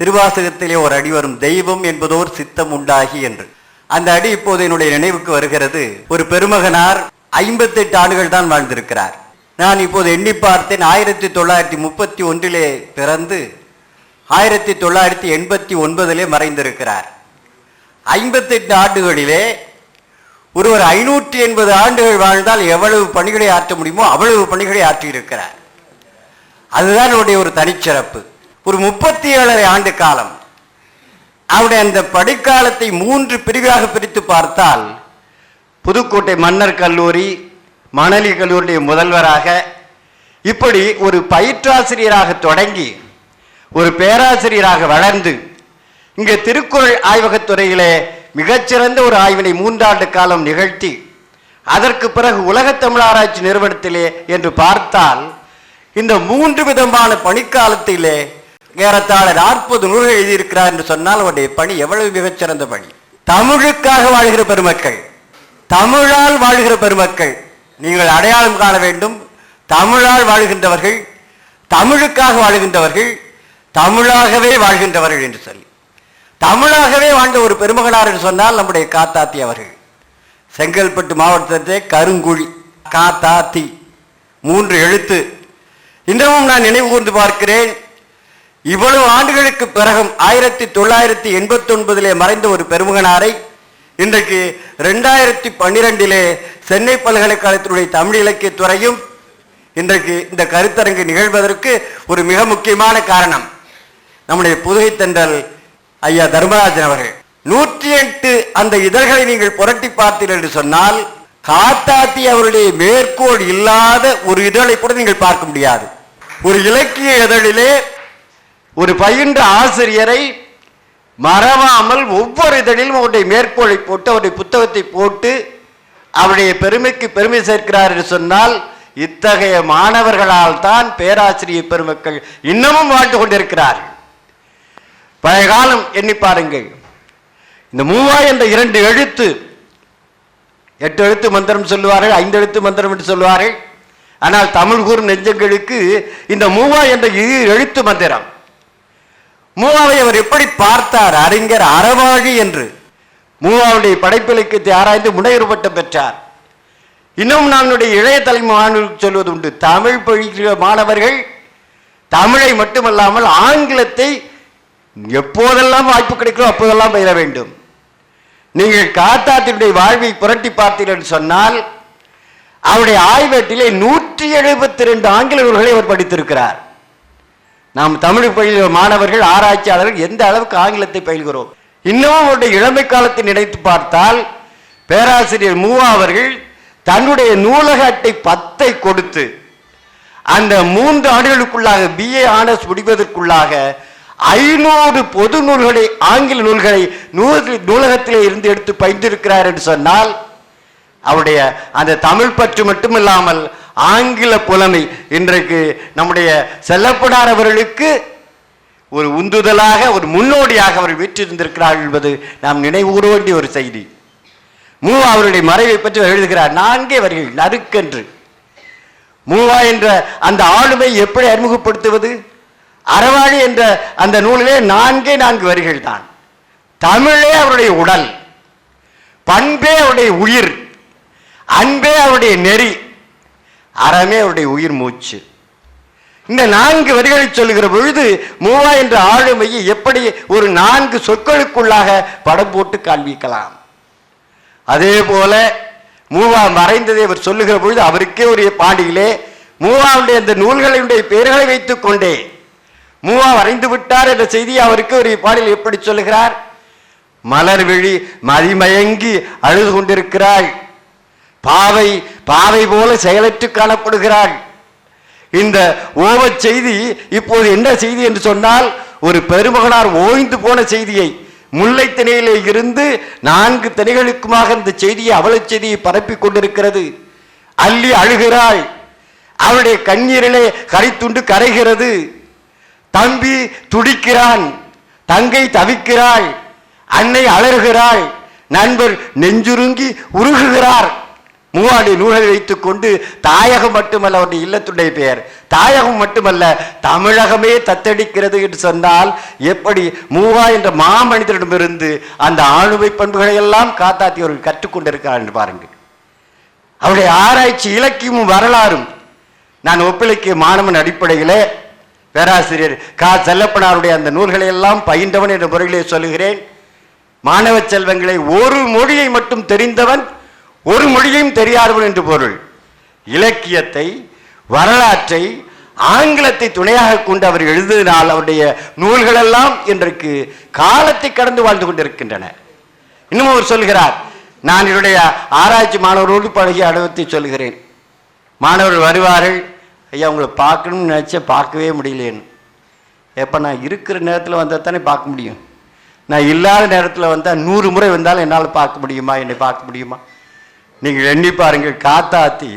திருவாசகத்திலே ஒரு அடி வரும் தெய்வம் என்பதோர் சித்தம் உண்டாகி என்று. அந்த அடி இப்போது என்னுடைய நினைவுக்கு வருகிறது. ஒரு பெருமகனார் ஐம்பத்தெட்டு ஆண்டுகள் தான் வாழ்ந்திருக்கிறார். நான் இப்போது எண்ணி பார்த்தேன் ஆயிரத்தி தொள்ளாயிரத்தி முப்பத்தி ஒன்றிலே பிறந்து ஆயிரத்தி தொள்ளாயிரத்தி எண்பத்தி ஒன்பதிலே மறைந்திருக்கிறார். ஐம்பத்தெட்டு ஆண்டுகளிலே ஒருவர் ஐநூற்றி எண்பது ஆண்டுகள் வாழ்ந்தால் எவ்வளவு பணிகளை ஆற்ற முடியுமோ அவ்வளவு பணிகளை ஆற்றியிருக்கிறார். அதுதான் என்னுடைய ஒரு தனிச்சிறப்பு. ஒரு முப்பத்தி ஏழரை ஆண்டு காலம். அவருடைய அந்த படிக்காலத்தை மூன்று பிரிவாக பிரித்து பார்த்தால் புதுக்கோட்டை மன்னர் கல்லூரி மணலி கல்லூரியுடைய முதல்வராக இப்படி ஒரு பயிற்றாசிரியராக தொடங்கி ஒரு பேராசிரியராக வளர்ந்து இங்கே திருக்குறள் ஆய்வகத்துறையிலே மிகச்சிறந்த ஒரு ஆய்வினை மூன்றாண்டு காலம் நிகழ்த்தி அதற்கு பிறகு உலகத் தமிழ் ஆராய்ச்சி நிறுவனத்திலே என்று பார்த்தால் இந்த மூன்று விதமான பணிக்காலத்திலே ஏறத்தாழ நாற்பது நூல்கள் எழுதியிருக்கிறார் என்று சொன்னால் அவருடைய பணி எவ்வளவு மிகச்சிறந்த பணி. தமிழுக்காக வாழ்கிற பெருமக்கள் தமிழால் வாழ்கிற பெருமக்கள் நீங்கள் அடையாளம் காண வேண்டும். தமிழால் வாழ்கின்றவர்கள் தமிழுக்காக வாழ்கின்றவர்கள் தமிழாகவே வாழ்கின்றவர்கள் என்று சொல்லி. தமிழாகவே வாழ்ந்த ஒரு பெருமகனார் என்று சொன்னால் நம்முடைய காத்தாத்தி அவர்கள். செங்கல்பட்டு மாவட்டத்திலே கருங்குழி காத்தாத்தி மூன்று எழுத்து. இன்றமும் நான் நினைவு கூர்ந்து பார்க்கிறேன். இவ்வளவு ஆண்டுகளுக்கு பிறகும் ஆயிரத்தி தொள்ளாயிரத்தி எண்பத்தி ஒன்பதிலே மறைந்த ஒரு பெருமகனாரை இன்றைக்கு ரெண்டாயிரத்தி பன்னிரெண்டிலே சென்னை பல்கலைக்கழகத்தினுடைய தமிழ் இலக்கிய துறையும் இன்றைக்கு இந்த கருத்தரங்கு நிகழ்வதற்கு ஒரு மிக முக்கியமான காரணம். நம்முடைய புதுகை தென்றல் ஐயா தர்மராஜன் அவர்கள். நூற்றி எட்டு அந்த இதழ்களை நீங்கள் புரட்டி பார்த்தீர்கள் என்று சொன்னால் காத்தாத்தி அவருடைய மேற்கோள் இல்லாத ஒரு இதழை கூட நீங்கள் பார்க்க முடியாது. ஒரு இலக்கிய இதழிலே ஒரு பயின்ற ஆசிரியரை மறவாமல் ஒவ்வொரு இதழிலும் அவருடைய மேற்கோளை போட்டு அவருடைய புத்தகத்தை போட்டு அவருடைய பெருமைக்கு பெருமை சேர்க்கிறார் என்று சொன்னால் இத்தகைய மாணவர்களால் தான் பேராசிரியர் பெருமக்கள் இன்னமும் வாழ்ந்து கொண்டிருக்கிறார்கள். பழைய காலம் எண்ணி பாருங்கள். இந்த மூவாய் என்ற இரண்டு எழுத்து எட்டு எழுத்து மந்திரம் சொல்லுவார்கள் ஐந்து எழுத்து மந்திரம் என்று சொல்லுவார்கள். ஆனால் தமிழ் கூறும் நெஞ்சங்களுக்கு இந்த மூவா என்ற இரு எழுத்து மந்திரம் மூவாவை அவர் எப்படி பார்த்தார்? அறிஞர் அறவாழி என்று. மூவாவுடைய படைப்பிலக்கியத்தை ஆராய்ந்து முனைவர் பட்டம் பெற்றார். இன்னும் நம்முடைய இளைய தலைமை மாணவர்களுக்கு சொல்வது உண்டு தமிழ் படிக்கிற மாணவர்கள் தமிழை மட்டுமல்லாமல் ஆங்கிலத்தை எப்போதெல்லாம் வாய்ப்பு கிடைக்கிறோ அப்போதெல்லாம் பயில வேண்டும். நீங்கள் காத்தாத்தினுடைய வாழ்வை புரட்டி பார்த்தீர்கள் என்று சொன்னால் அவருடைய ஆய்வேட்டிலே நூற்றி எழுபத்தி ரெண்டு ஆங்கில நூல்களை அவர் படித்திருக்கிறார். நாம் தமிழ் பயிலுகிற மாணவர்கள் ஆராய்ச்சியாளர்கள் எந்த அளவுக்கு ஆங்கிலத்தை பயில்கிறோம்? இன்னமும் அவருடைய இளமை காலத்தை நினைத்து பார்த்தால் பேராசிரியர் மூவா அவர்கள் தன்னுடைய நூலக அட்டை பத்தை கொடுத்து அந்த மூன்று ஆண்டுகளுக்குள்ளாக பிஏ ஆனர்ஸ் முடிவதற்குள்ளாக ஐநூறு பொது நூல்களை ஆங்கில நூல்களை நூல் நூலகத்திலே இருந்து எடுத்து பயின்றிருக்கிறார் என்று சொன்னால் அவருடைய அந்த தமிழ் பற்று மட்டுமில்லாமல் ஆங்கில புலமை. இன்றைக்கு நம்முடைய செல்லப்படார் அவர்களுக்கு ஒரு உந்துதலாக ஒரு முன்னோடியாக அவர் வீற்றிருந்திருக்கிறார்கள் என்பது நாம் நினைவுகூற வேண்டிய ஒரு செய்தி. மூ அவருடைய மறைவை பற்றி எழுதுகிறார் நான்கே வரிகள் நறுக்கென்று. மூவா என்ற அந்த ஆளுமை எப்படி அறிமுகப்படுத்துவது? அறவாழி என்ற அந்த நூலிலே நான்கே நான்கு வரிகள் தான். தமிழே அவருடைய உடல் பண்பே அவருடைய உயிர் அன்பே அவருடைய நெறி அறமே அவருடைய உயிர் மூச்சு. இந்த நான்கு வரிகளை சொல்லுகிற பொழுது மூவா என்ற ஆளுமையை எப்படி ஒரு நான்கு சொற்களுக்குள்ளாக படம் போட்டு காண்பிக்கலாம். அதே போல மூவா மறைந்ததை அவர் சொல்லுகிற பொழுது அவருக்கே ஒரு பாடியிலே மூவாவுடைய அந்த நூல்களுடைய பெயர்களை வைத்துக் கொண்டே மூவா வரைந்து விட்டார் என்ற செய்தியை அவருக்கு ஒரு பாடலில் எப்படி சொல்லுகிறார்? மலர் விழி மதிமயங்கி அழுது கொண்டிருக்கிறாள். பாவை பாவை போல செயலற்று காணப்படுகிறாள். இந்த ஓவச் செய்தி இப்போது என்ன செய்தி என்று சொன்னால் ஒரு பெருமகனார் ஓய்ந்து போன செய்தியை முல்லை திணையிலே இருந்து நான்கு திணைகளுக்குமாக இந்த செய்தியை அவளச் செய்தியை பரப்பிக் கொண்டிருக்கிறது. அள்ளி அழுகிறாள். அவளுடைய கண்ணீரிலே கரைத்துண்டு கரைகிறது. தம்பி துடிக்கிறான். தங்கை தவிக்கிறாள். அன்னை அலறுகிறாள். நண்பர் நெஞ்சுருங்கி உருகுகிறார். மூவாடி நூல்களை வைத்துக் கொண்டு தாயகம் மட்டுமல்ல அவருடைய இல்லத்துடைய பெயர். தாயகம் மட்டுமல்ல தமிழகமே தத்தடிக்கிறது என்று சொன்னால் எப்படி மூவா என்ற மாமனிதரிடமிருந்து அந்த ஆளுமை பண்புகளை எல்லாம் காத்தாத்தி அவர்கள் கற்றுக்கொண்டிருக்கிறார் என்று பாருங்கள். அவருடைய ஆராய்ச்சி இலக்கியமும் வரலாறும் நான் ஒப்பிலக்கிய மாணவன் அடிப்படையிலே பேராசிரியர் கா. செல்லப்பனாருடைய அந்த நூல்களை எல்லாம் பயின்றவன் என்ற முறையிலே சொல்லுகிறேன். மாணவ செல்வங்களை ஒரு மொழியை மட்டும் தெரிந்தவன் ஒரு மொழியையும் தெரியாதவன் என்று பொருள். இலக்கியத்தை வரலாற்றை ஆங்கிலத்தை துணையாக கொண்டு அவர் எழுதினால் அவருடைய நூல்களெல்லாம் இன்றைக்கு காலத்தை கடந்து வாழ்ந்து கொண்டிருக்கின்றன. இன்னும் அவர் சொல்கிறார் நான் என்னுடைய ஆராய்ச்சி மாணவரோடு பழகிய அனுபவத்தை சொல்கிறேன். மாணவர்கள் வருவார்கள் ஐயா உங்களை பார்க்கணும்னு நினச்சா பார்க்கவே முடியலேன்னு. எப்போ நான் இருக்கிற நேரத்தில் வந்தால் தானே பார்க்க முடியும். நான் இல்லாத நேரத்தில் வந்தால் நூறு முறை வந்தாலும் என்னால் பார்க்க முடியுமா? என்னை பார்க்க முடியுமா? நீங்கள் எண்ணி பாருங்கள் காத்தாத்தி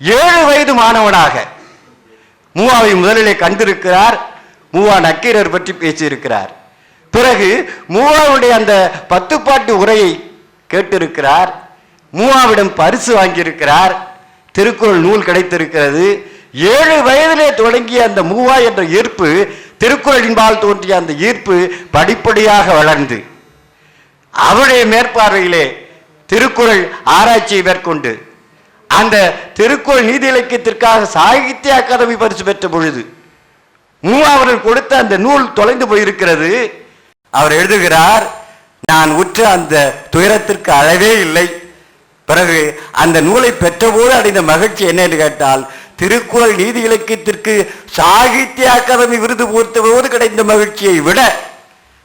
ஏழு வயது மாணவனாக மூவாவை முதலிலே கண்டிருக்கிறார் மூவா நக்கீரர் பற்றி பேசியிருக்கிறார். பிறகு மூவாவுடைய அந்த பத்து பாட்டு உரையை கேட்டிருக்கிறார் மூவாவிடம் பரிசு வாங்கியிருக்கிறார் திருக்குறள் நூல் கிடைத்திருக்கிறது. ஏழு வயதிலே தொடங்கிய அந்த மூவா என்ற ஈர்ப்பு திருக்குறளின்பால் தோன்றிய அந்த ஈர்ப்பு படிப்படியாக வளர்ந்து அவருடைய மேற்பார்வையிலே திருக்குறள் ஆராய்ச்சியை மேற்கொண்டு அந்த திருக்குறள் நீதி இலக்கியத்திற்காக சாகித்ய அகாதமி பரிசு பெற்ற பொழுது மூவாவர்கள் கொடுத்த அந்த நூல் தொலைந்து போயிருக்கிறது. அவர் எழுதுகிறார் நான் உற்ற அந்த துயரத்திற்கு அளவே இல்லை. பிறகு அந்த நூலை பெற்றபோது அடைந்த மகிழ்ச்சி என்னென்று கேட்டால் திருக்குறள் நீதி இலக்கியத்திற்கு சாகித்ய அகாதமி விருது பொறுத்த போது கிடைத்த மகிழ்ச்சியை விட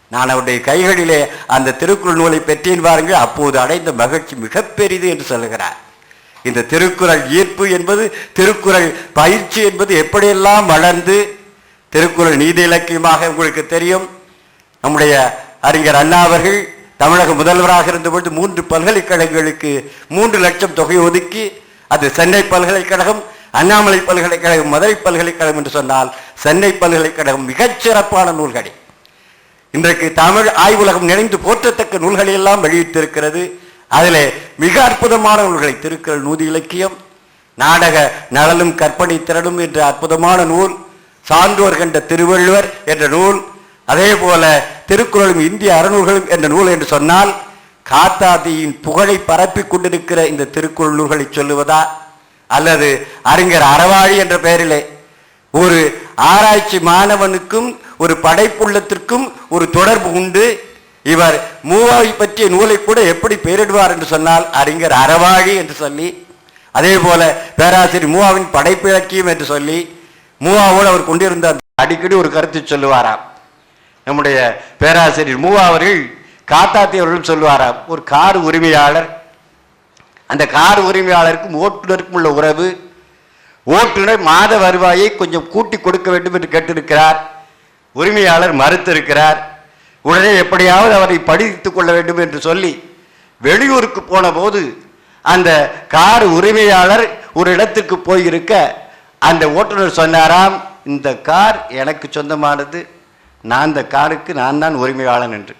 நான் அவருடைய கைகளிலே அந்த திருக்குறள் நூலை பெற்றேன் பாருங்கள் அப்போது அடைந்த மகிழ்ச்சி மிகப் பெரிது என்று சொல்லுகிறார். இந்த திருக்குறள் ஈர்ப்பு என்பது திருக்குறள் பயிற்சி என்பது எப்படியெல்லாம் வளர்ந்து திருக்குறள் நீதி இலக்கியமாக உங்களுக்கு தெரியும். நம்முடைய அறிஞர் அண்ணா அவர்கள் தமிழக முதல்வராக இருந்தபொழுது மூன்று பல்கலைக்கழகங்களுக்கு மூன்று லட்சம் தொகை ஒதுக்கி அது சென்னை பல்கலைக்கழகம் அண்ணாமலை பல்கலைக்கழகம் மதுரை பல்கலைக்கழகம் என்று சொன்னால் சென்னை பல்கலைக்கழகம் மிகச் சிறப்பான நூல்களை. இன்றைக்கு தமிழ் ஆய்வுலகம் நினைந்து போற்றத்தக்க நூல்களை எல்லாம் வெளியிட்டிருக்கிறது. அதில் மிக அற்புதமான நூல்களை திருக்குறள் நூதி இலக்கியம் நாடக நலனும் கற்பனை திறனும் என்ற அற்புதமான நூல் சான்றோர் கண்ட திருவள்ளுவர் என்ற நூல் அதே போல திருக்குறளும் இந்திய அறநூல்களும் என்ற நூல் என்று சொன்னால் காத்தாதியின் புகழை பரப்பிக் கொண்டிருக்கிற இந்த திருக்குறள் நூல்களை சொல்லுவதா? அல்லது அறிஞர் அறவாழி என்ற பெயரிலே ஒரு ஆராய்ச்சி மாணவனுக்கும் ஒரு படைப்புள்ளத்திற்கும் ஒரு தொடர்பு உண்டு. இவர் மூவாவை பற்றிய நூலை கூட எப்படி பெயரிடுவார் என்று சொன்னால் அறிஞர் அறவாழி என்று சொல்லி அதே போல பேராசிரியர் மூவாவின் படைப்பிலக்கியம் என்று சொல்லி மூவாவோடு அவர் கொண்டிருந்த அந்த அடிக்கடி ஒரு கருத்து சொல்லுவாராம். நம்முடைய பேராசிரியர் மூவா அவர்கள் காத்தாத்தி அவர்களும் சொல்லுவாராம் ஒரு கார் உரிமையாளர் அந்த கார் உரிமையாளருக்கும் ஓட்டுநருக்கும் உள்ள உறவு ஓட்டுநர் மாத வருவாயை கொஞ்சம் கூட்டி கொடுக்க வேண்டும் என்று கேட்டிருக்கிறார். உரிமையாளர் மறுத்திருக்கிறார். உடனே எப்படியாவது அவரை படித்து கொள்ள வேண்டும் என்று சொல்லி வெளியூருக்கு போன போது அந்த கார் உரிமையாளர் ஒரு இடத்துக்கு போயிருக்க அந்த ஓட்டுநர் சொன்னாராம் இந்த கார் எனக்கு சொந்தமானது. நான் இந்த காருக்கு நான் தான் உரிமையாளன் என்று.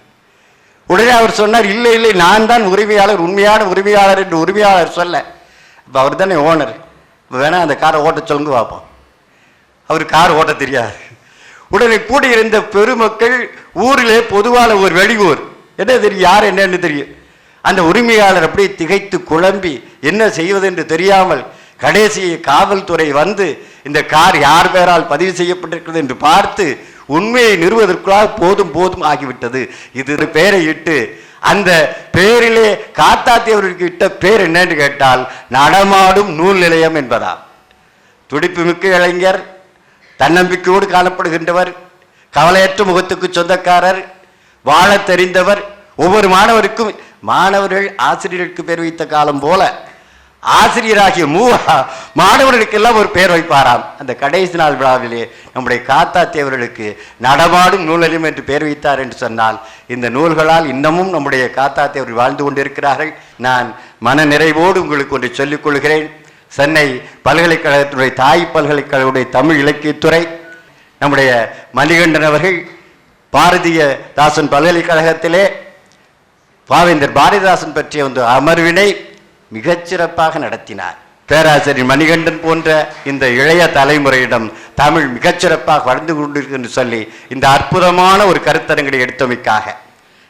உடனே அவர் சொன்னார் இல்லை இல்லை நான் தான் உரிமையாளர் உண்மையான உரிமையாளர் என்று உரிமையாளர் சொல்ல இப்போ அவர் தானே ஓனர். வேணால் அந்த காரை ஓட்ட சொல்லுங்க பார்ப்போம் அவர் கார் ஓட்ட தெரியாது. உடனே கூடியிருந்த பெருமக்கள் ஊரிலே பொதுவான ஒரு வெளியூர். என்ன தெரியும்? யார் என்னன்னு தெரியும். அந்த உரிமையாளர் அப்படியே திகைத்து குழம்பி என்ன செய்வதென்று தெரியாமல் கடைசி காவல்துறை வந்து இந்த கார் யார் பேரால் பதிவு செய்யப்பட்டிருக்கிறது? என்று பார்த்து உண்மையை நிறுவதற்குள்ளாக போதும் போதும் ஆகிவிட்டது. இது பெயரை இட்டு அந்த பெயரிலே காத்தாத்தியவர்களுக்கு இட்ட பேர் என்னன்னு கேட்டால் நடமாடும் நூல் நிலையம் என்பதா துடிப்புமிக்க இளைஞர் தன்னம்பிக்கையோடு காணப்படுகின்றவர் கவலையற்ற முகத்துக்கு சொந்தக்காரர் வாழத் தெரிந்தவர் ஒவ்வொரு மாணவருக்கும் மாணவர்கள் ஆசிரியர்களுக்கு பேர் வைத்த காலம் போல ஆசிரியராகிய மூவா மாணவர்களுக்கெல்லாம் ஒரு பேர் வைப்பாராம். அந்த கடைசி நாள் விழாவிலே நம்முடைய காத்தா தேவர்களுக்கு நடமாடும் நூலகம் என்று பெயர் வைத்தார் என்று சொன்னால் இந்த நூல்களால் இன்னமும் நம்முடைய காத்தா அவர்கள் வாழ்ந்து கொண்டிருக்கிறார்கள். நான் மன நிறைவோடு உங்களுக்கு ஒன்று சொல்லிக் கொள்கிறேன். சென்னை பல்கலைக்கழகத்துடைய தாய் பல்கலைக்கழகத்துடைய தமிழ் இலக்கியத்துறை நம்முடைய மணிகண்டன் அவர்கள் பாரதிய தாசன் பல்கலைக்கழகத்திலே பாவேந்தர் பாரதிதாசன் பற்றிய ஒரு அமர்வினை மிகச்சிறப்பாக நடத்தினார். பேராசிரியர் மணிகண்டன் போன்ற இந்த இளைய தலைமுறையிடம் தமிழ் மிகச்சிறப்பாக வளர்ந்து கொண்டிருக்கு என்று சொல்லி இந்த அற்புதமான ஒரு கருத்தரங்களை எடுத்தமைக்காக.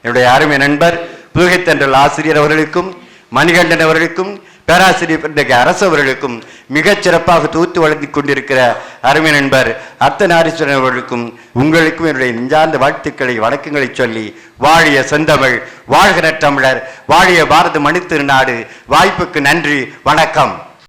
என்னுடைய அருமை நண்பர் புதுகைத்தன்றல் ஆசிரியர் அவர்களுக்கும் மணிகண்டன் அவர்களுக்கும் பேராசிரியர் இன்றைக்கு அரசவர்களுக்கும் அவர்களுக்கும் மிகச் சிறப்பாக தூத்து வழங்கிக் கொண்டிருக்கிற அருமை நண்பர் அர்த்தநாரீஸ்வரன் அவர்களுக்கும் உங்களுக்கும் என்னுடைய நெஞ்சார்ந்த வாழ்த்துக்களை வணக்கங்களை சொல்லி வாழிய செந்தமிழ் வாழ்கிற தமிழர் வாழிய பாரத மணித்திருநாடு வாய்ப்புக்கு நன்றி வணக்கம்.